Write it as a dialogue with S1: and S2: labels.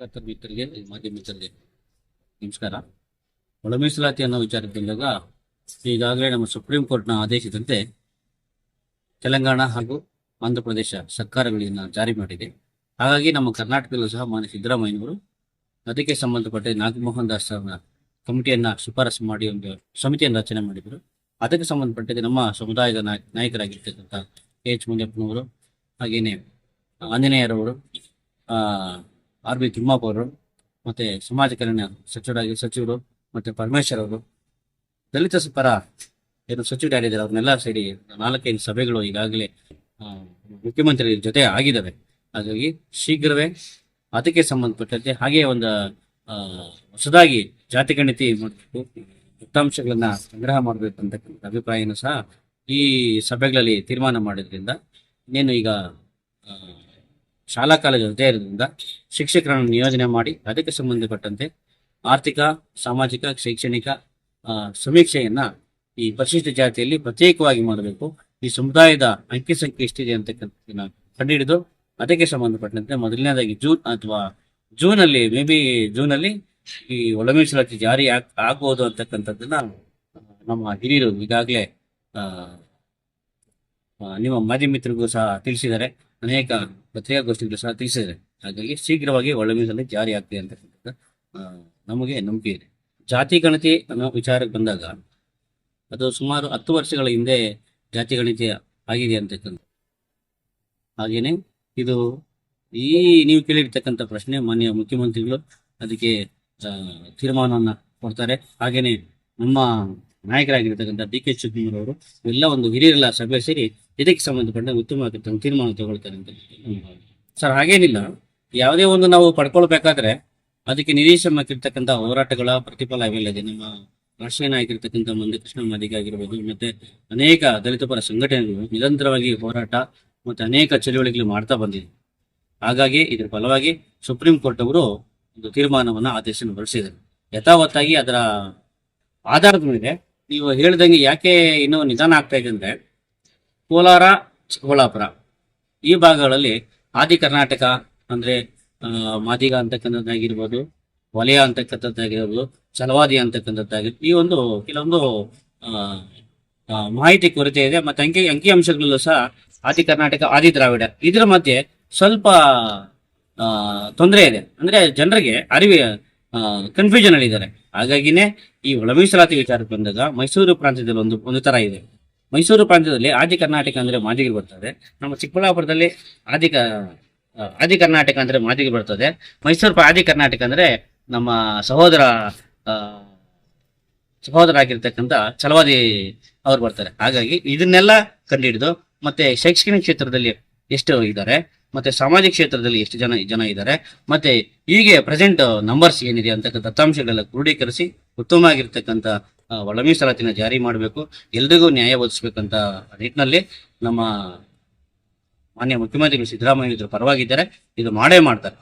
S1: ಮಿತ್ರರಿಗೆ ಮಾಧ್ಯಮ ಮಿತ್ರರಿಗೆ ನಮಸ್ಕಾರ. ಒಳ ಮೀಸಲಾತಿ ಅನ್ನೋ ವಿಚಾರಕ್ಕೆ ಬಂದಾಗ ಈಗಾಗಲೇ ನಮ್ಮ ಸುಪ್ರೀಂ ಕೋರ್ಟ್ನ ಆದೇಶದಂತೆ ತೆಲಂಗಾಣ ಹಾಗೂ ಆಂಧ್ರಪ್ರದೇಶ ಪ್ರದೇಶ ಸರ್ಕಾರಗಳನ್ನ ಜಾರಿ ಮಾಡಿದೆ. ಹಾಗಾಗಿ ನಮ್ಮ ಕರ್ನಾಟಕದಲ್ಲೂ ಸಹ ಮಾನ್ಯ ಸಿದ್ದರಾಮಯ್ಯನವರು ಅದಕ್ಕೆ ಸಂಬಂಧಪಟ್ಟ ನಾಗಮೋಹನ್ ದಾಸ್ ಅವರ ಕಮಿಟಿಯನ್ನ ಶಿಫಾರಸು ಮಾಡಿ ಒಂದು ಸಮಿತಿಯನ್ನು ರಚನೆ ಮಾಡಿದರು. ಅದಕ್ಕೆ ಸಂಬಂಧಪಟ್ಟಂತೆ ನಮ್ಮ ಸಮುದಾಯದ ನಾಯಕ, ನಾಯಕರಾಗಿರ್ತಕ್ಕಂಥ ಎಚ್ ಮುನಿಯಪ್ಪನವರು, ಹಾಗೇನೆ ಆಂಜನೇಯರವರು ಆರ್ ಬಿ ತಿಮ್ಮಪ್ಪ ಅವರು, ಮತ್ತೆ ಸಮಾಜ ಕಲ್ಯಾಣ ಸಚಿವರಾಗಿ ಸಚಿವರು, ಮತ್ತೆ ಪರಮೇಶ್ವರ್ ಅವರು, ದಲಿತ ಪರ ಏನು ಸಚಿವರಾಗಿದ್ದಾರೆ ಅವ್ರನ್ನೆಲ್ಲ ಸೇರಿ ನಾಲ್ಕೈದು ಸಭೆಗಳು ಈಗಾಗಲೇ ಮುಖ್ಯಮಂತ್ರಿ ಜೊತೆ ಆಗಿದ್ದಾವೆ. ಹಾಗಾಗಿ ಶೀಘ್ರವೇ ಅದಕ್ಕೆ ಸಂಬಂಧಪಟ್ಟಂತೆ ಹಾಗೆ ಒಂದು ಹೊಸದಾಗಿ ಜಾತಿ ಗಣಿತಿ ದತ್ತಾಂಶಗಳನ್ನ ಸಂಗ್ರಹ ಮಾಡಬೇಕು ಅಂತಕ್ಕಂಥ ಅಭಿಪ್ರಾಯನೂ ಸಹ ಈ ಸಭೆಗಳಲ್ಲಿ ತೀರ್ಮಾನ ಮಾಡಿದ್ರಿಂದ ಇನ್ನೇನು ಈಗ ಶಾಲಾ ಕಾಲೇಜು ರಜೆ ಇರೋದ್ರಿಂದ ಶಿಕ್ಷಕರನ್ನು ನಿಯೋಜನೆ ಮಾಡಿ ಅದಕ್ಕೆ ಸಂಬಂಧಪಟ್ಟಂತೆ ಆರ್ಥಿಕ, ಸಾಮಾಜಿಕ, ಶೈಕ್ಷಣಿಕ ಸಮೀಕ್ಷೆಯನ್ನ ಈ ಪರಿಶಿಷ್ಟ ಜಾತಿಯಲ್ಲಿ ಪ್ರತ್ಯೇಕವಾಗಿ ಮಾಡಬೇಕು. ಈ ಸಮುದಾಯದ ಅಂಕಿ ಸಂಖ್ಯೆ ಎಷ್ಟಿದೆ ಅಂತಕ್ಕಂಥ ಕಂಡುಹಿಡಿದು ಅದಕ್ಕೆ ಸಂಬಂಧಪಟ್ಟಂತೆ ಮೊದಲನೇದಾಗಿ ಜೂನ್ ಅಥವಾ ಜೂನ್ ಅಲ್ಲಿ ಮೇ ಬಿ ಜೂನ್ ಅಲ್ಲಿ ಈ ಒಳ ಮೀಸಲಾತಿ ಜಾರಿ ಆಗ್- ಆಗ್ಬೋದು ಅಂತಕ್ಕಂಥದ್ದನ್ನ ನಮ್ಮ ಹಿರಿಯರು ಈಗಾಗಲೇ ನಿಮ್ಮ ಮಾಜಿ ಮಿತ್ರರಿಗೂ ಸಹ ತಿಳಿಸಿದ್ದಾರೆ. ಅನೇಕ ಪತ್ರಿಕಾಗೋಷ್ಠಿಗಳು ಸಹ ತಿಳಿಸಿದ್ದಾರೆ. ಹಾಗಾಗಿ ಶೀಘ್ರವಾಗಿ ಒಳ ಮೀಸಲು ಜಾರಿ ಆಗ್ತದೆ ಅಂತಕ್ಕಂಥದ್ದು ನಮಗೆ ನಂಬಿಕೆ ಇದೆ. ಜಾತಿ ಗಣತಿ ಅನ್ನೋ ವಿಚಾರಕ್ಕೆ ಬಂದಾಗ ಅದು ಸುಮಾರು ಹತ್ತು ವರ್ಷಗಳ ಹಿಂದೆ ಜಾತಿ ಗಣತಿ ಆಗಿದೆ ಅಂತಕ್ಕಂಥ. ಹಾಗೇನೆ ಇದು ಈ ನೀವು ಕೇಳಿರ್ತಕ್ಕಂಥ ಪ್ರಶ್ನೆ ಮಾನ್ಯ ಮುಖ್ಯಮಂತ್ರಿಗಳು ಅದಕ್ಕೆ ತೀರ್ಮಾನವನ್ನ ಕೊಡ್ತಾರೆ. ಹಾಗೇನೆ ನಮ್ಮ ನಾಯಕರಾಗಿರ್ತಕ್ಕಂಥ ಡಿ ಕೆ ಶಿವಕುಮಾರ್ ಅವರು ಎಲ್ಲ ಒಂದು ಹಿರಿಯರೆಲ್ಲ ಸಭೆ ಸೇರಿ ಇದಕ್ಕೆ ಸಂಬಂಧಪಟ್ಟ ಉತ್ತಮವಾಗಿರ್ತಕ್ಕಂಥ ತೀರ್ಮಾನ ತಗೊಳ್ತಾರೆ ಅಂತ ಸರ್, ಹಾಗೇನಿಲ್ಲ. ಯಾವುದೇ ಒಂದು ನಾವು ಪಡ್ಕೊಳ್ಬೇಕಾದ್ರೆ ಅದಕ್ಕೆ ನಿರೀಕ್ಷಿರ್ತಕ್ಕಂಥ ಹೋರಾಟಗಳ ಪ್ರತಿಫಲ ಇವೆಲ್ಲದೆ ನಮ್ಮ ರಾಷ್ಟ್ರೀಯ ನಾಯಕರಿರ್ತಕ್ಕಂಥ ಮಂದಿ ಕೃಷ್ಣ ಮಾದಿಗ ಆಗಿರ್ಬೋದು, ಮತ್ತೆ ಅನೇಕ ದಲಿತ ಪರ ಸಂಘಟನೆಗಳು ನಿರಂತರವಾಗಿ ಹೋರಾಟ ಮತ್ತೆ ಅನೇಕ ಚಳುವಳಿಗಳು ಮಾಡ್ತಾ ಬಂದಿದೆ ಹಾಗಾಗಿ ಇದರ ಫಲವಾಗಿ ಸುಪ್ರೀಂ ಕೋರ್ಟ್ ಅವರು ಒಂದು ತೀರ್ಮಾನವನ್ನ ಆದೇಶನ ಹೊರಡಿಸಿದ್ದಾರೆ. ಯಥಾವತ್ತಾಗಿ ಅದರ ಆಧಾರದ ಮೇಲೆ ನೀವು ಹೇಳಿದಂಗೆ ಯಾಕೆ ಇನ್ನೂ ನಿಧಾನ ಆಗ್ತಾ ಇದೆ ಅಂದ್ರೆ ಕೋಲಾರ, ಚಿಕ್ಕಬಳ್ಳಾಪುರ ಈ ಭಾಗಗಳಲ್ಲಿ ಆದಿ ಕರ್ನಾಟಕ ಅಂದ್ರೆ ಮಾದಿಗ ಅಂತಕ್ಕಂಥದ್ದಾಗಿರ್ಬೋದು, ವಲಯ ಅಂತಕ್ಕಂಥದ್ದಾಗಿರ್ಬೋದು ಚಲವಾದಿ ಅಂತಕ್ಕಂಥದ್ದಾಗಿರ್ಬೋದು ಈ ಒಂದು ಕೆಲವೊಂದು ಮಾಹಿತಿ ಕೊರತೆ ಇದೆ. ಮತ್ತೆ ಅಂಕಿ ಅಂಕಿ ಅಂಶಗಳಲ್ಲೂ ಸಹ ಆದಿ ಕರ್ನಾಟಕ, ಆದಿ ದ್ರಾವಿಡ ಇದರ ಮಧ್ಯೆ ಸ್ವಲ್ಪ ತೊಂದರೆ ಇದೆ. ಅಂದ್ರೆ ಜನರಿಗೆ ಅರಿವಿ ಕನ್ಫ್ಯೂಷನ್ ಅಲ್ಲಿ ಇದ್ದಾರೆ. ಹಾಗಾಗಿನೇ ಈ ಒಳ ಮೀಸಲಾತಿ ವಿಚಾರಕ್ಕೆ ಬಂದಾಗ ಮೈಸೂರು ಪ್ರಾಂತ್ಯದಲ್ಲಿ ಒಂದು ಒಂದು ತರ ಇದೆ. ಮೈಸೂರು ಪ್ರಾಂತ್ಯದಲ್ಲಿ ಆದಿ ಕರ್ನಾಟಕ ಅಂದ್ರೆ ಮಾದಿಗೆ ಬರ್ತದೆ. ನಮ್ಮ ಚಿಕ್ಕಬಳ್ಳಾಪುರದಲ್ಲಿ ಆದಿ ಆದಿ ಕರ್ನಾಟಕ ಅಂದ್ರೆ ಮಾದಿಗೆ ಬರ್ತದೆ. ಮೈಸೂರು ಆದಿ ಕರ್ನಾಟಕ ಅಂದ್ರೆ ನಮ್ಮ ಸಹೋದರ ಸಹೋದರ ಆಗಿರ್ತಕ್ಕಂಥ ಛಲವಾದಿ ಅವ್ರು ಬರ್ತಾರೆ. ಹಾಗಾಗಿ ಇದನ್ನೆಲ್ಲ ಕಂಡುಹಿಡಿದು ಮತ್ತೆ ಶೈಕ್ಷಣಿಕ ಕ್ಷೇತ್ರದಲ್ಲಿ ಎಷ್ಟು ಇದ್ದಾರೆ ಮತ್ತೆ ಸಾಮಾಜಿಕ ಕ್ಷೇತ್ರದಲ್ಲಿ ಎಷ್ಟು ಜನ ಜನ ಇದ್ದಾರೆ, ಮತ್ತೆ ಹೀಗೆ ಪ್ರೆಸೆಂಟ್ ನಂಬರ್ಸ್ ಏನಿದೆ ಅಂತ ದತ್ತಾಂಶಗಳೆಲ್ಲ ಕ್ರೋಢೀಕರಿಸಿ ಉತ್ತಮ ಆಗಿರ್ತಕ್ಕಂಥ ಒಳ ಮೀಸಲಾತಿನ ಜಾರಿ ಮಾಡಬೇಕು. ಎಲ್ರಿಗೂ ನ್ಯಾಯ ಒದಗಿಸ್ಬೇಕಂತ ನಿಟ್ಟಿನಲ್ಲಿ ನಮ್ಮ ಮಾನ್ಯ ಮುಖ್ಯಮಂತ್ರಿಗಳು ಸಿದ್ದರಾಮಯ್ಯ ಪರವಾಗಿದ್ದಾರೆ. ಇದು ಮಾಡೇ ಮಾಡ್ತಾರೆ.